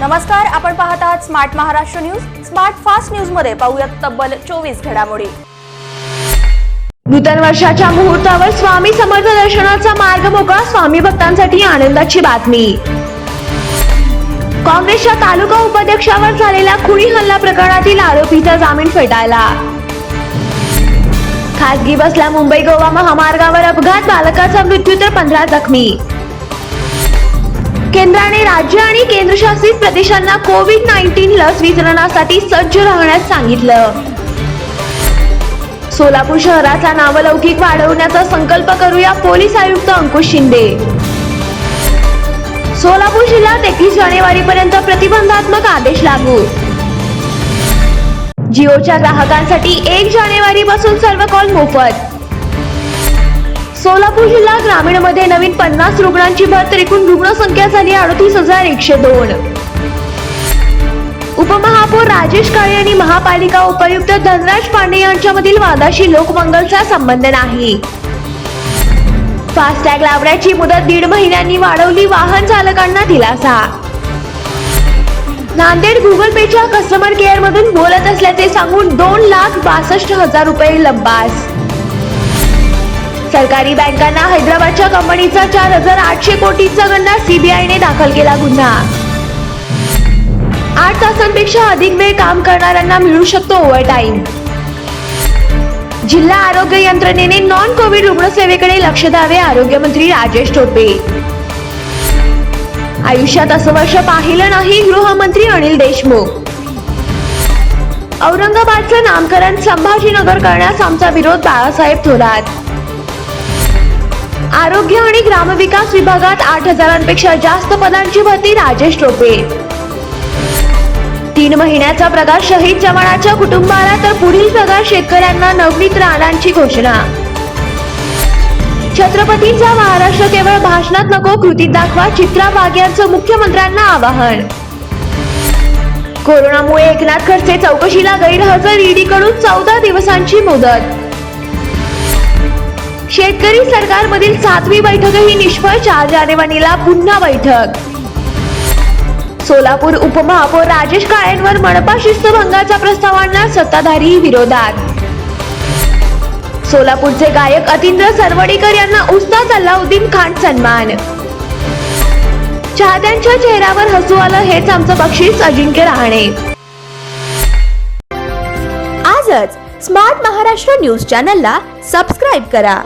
नमस्कार आपण पाहत आहात smart Maharashtra news smart fast न्यूजमध्ये पाहूयात तब्बल चोवीस घडामोडी. नूतन वर्षाच्या मुहूर्तावर स्वामी समर्थ दर्शनाचा मार्ग मोकळा स्वामी भक्तांसाठी आनंदाची बातमी. काँग्रेसच्या तालुका उपाध्यक्षावर झालेल्या खुनी हल्ला प्रकरणातील आरोपीचा जामीन फेटाळला. खासगी बसला मुंबई गोवा महामार्गावर अपघात बालकाचा मृत्यू तर पंधरा जखमी. केंद्राने राज्य आणि केंद्रशासित प्रदेशांना कोविड नाईन्टीन लस वितरणासाठी सज्ज राहण्यास सांगितलं. सोलापूर शहराचा नावलौकिक वाढवण्याचा संकल्प करूया पोलीस आयुक्त अंकुश शिंदे. सोलापूर जिल्ह्यात एकवीस जानेवारी पर्यंत प्रतिबंधात्मक आदेश लागू. जिओच्या ग्राहकांसाठी एक जानेवारी पासून सर्व कॉल मोफत. सोलापूर जिल्हा ग्रामीण मध्ये नवीन पन्नास रुग्णांची भर तर एकूण रुग्णसंख्या झाली अडतीस हजार एकशे दोन. उपमहापौर राजेश काळे आणि महापालिका उपायुक्त धनराज पांडे यांच्यामधील वादाशी लोकमंगलचा संबंध नाही. फास्टॅग लावण्याची मुदत दीड महिन्यांनी वाढवली वाहन चालकांना दिलासा. नांदेड गुगल पेच्या कस्टमर केअर मधून बोलत असल्याचे सांगून दोन लाख बासष्ट हजार रुपये लंबास सरकारी बँकांना हैदराबादच्या कंपनीचा चार हजार आठशे कोटीचा गंडा सीबीआयने दाखल केला गुन्हा. आठ तासांपेक्षा अधिक वेळ काम करणाऱ्यांना मिळू शकतो ओव्हरटाईम जिल्हा आरोग्य यंत्रणेने नॉन कोविड रुग्णसेवेकडे लक्ष द्यावे आरोग्यमंत्री राजेश टोपे. आयुष्यात असं वर्ष पाहिलं नाही गृहमंत्री अनिल देशमुख. औरंगाबादचं नामकरण संभाजीनगर करण्यास आमचा विरोध बाळासाहेब थोरात. आरोग्य आणि ग्रामविकास विभागात आठ हजारांपेक्षा जास्त पदांची भरती राजेश टोपे. तीन महिन्याचा पगार शहीद जवानाच्या कुटुंबाला तर पुढील पगार शेतकऱ्यांना नवनीत राणांची घोषणा. छत्रपतींचा महाराष्ट्र केवळ भाषणात नको कृतीत दाखवा चित्रा वाघ्यांचं मुख्यमंत्र्यांना आवाहन. कोरोनामुळे एकनाथ खडसे चौकशीला गैरहजर ईडी कडून चौदा दिवसांची मुदत. शेतकरी सरकारमधील सातवी बैठकही निष्फळ चार जानेवारीला पुन्हा बैठक. सोलापूर उपमहापौर राजेश काळेंवर मनपा शिस्तभंगाचा प्रस्ताव आणणार सत्ताधारी विरोधात. सोलापूरचे गायक अतिंद्र सरवडीकर यांना उस्ताद अल्लाउद्दीन खान सन्मान. चाहत्यांच्या चेहऱ्यावर हसू आलं हेच आमचं बक्षीस अजिंक्य राहणे. आजच स्मार्ट महाराष्ट्र न्यूज चॅनलला सबस्क्राईब करा.